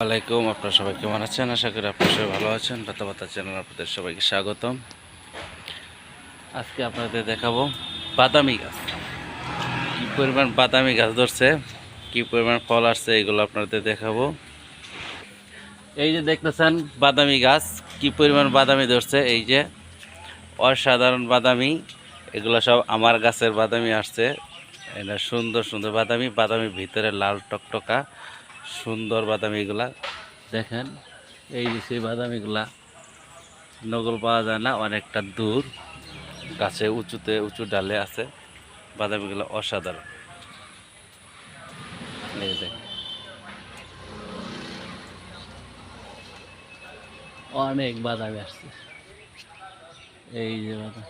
আলাইকুম আপনারা সবাই কেমন আছেন? আশা করি আপনারা সবাই ভালো আছেন। পাতা চ্যানেল আপনাদের সবাইকে স্বাগতম। আজকে আপনাদের দেখাবো বাদামি গাছ। কী পরিমাণ বাদামি গাছ ধরছে, কী পরিমাণ ফল আসছে, এগুলো আপনাদের দেখাবো। এই যে দেখতেছেন বাদামি গাছ, কী পরিমাণ বাদামি ধরছে, এই যে অসাধারণ বাদামি। এগুলো সব আমার গাছের বাদামি আসছে। এটা সুন্দর সুন্দর বাদামি, বাদামির ভিতরে লাল টকটকা। সুন্দর বাদামিগুলা। দেখেন, এই যে সেই বাদামিগুলা নগল পাওয়া যায় না, অনেকটা দূর। গাছে উঁচুতে উঁচু ডালে আছে। বাদামিগুলো অসাধারণ। অনেক বাদামি আসছে। এই যে বাদাম।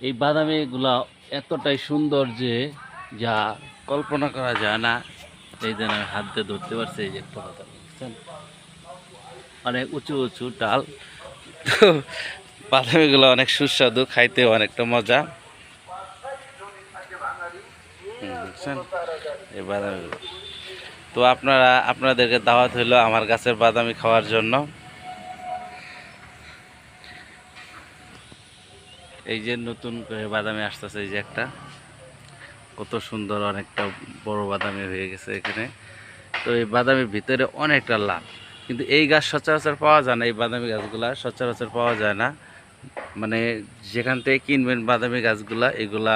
এই বাদামিগুলা এতটাই সুন্দর যে, যা কল্পনা করা যায় না। এই জন্য আমি হাত দিয়ে ধরতে পারছি, এই যে একটা বুঝছেন? অনেক উঁচু উঁচু ডাল। তো বাদামিগুলো অনেক সুস্বাদু খাইতে অনেকটা মজা। এই বাদামিগুলো তো আপনারা, আপনাদেরকে দাওয়াত হইল আমার গাছের বাদামি খাওয়ার জন্য। এই যে নতুন করে বাদামি আসতেছে, এই যে একটা। কত সুন্দর অনেকটা বড় বাদামি হয়ে গেছে এখানে। তো এই বাদামের ভিতরে অনেকটা লাল। কিন্তু এই গাছ সচরাচর পাওয়া যায় না, এই বাদামি গাছগুলা সচরাচর পাওয়া যায় না। মানে যেখান থেকে কিনবেন বাদামি গাছগুলা, এগুলা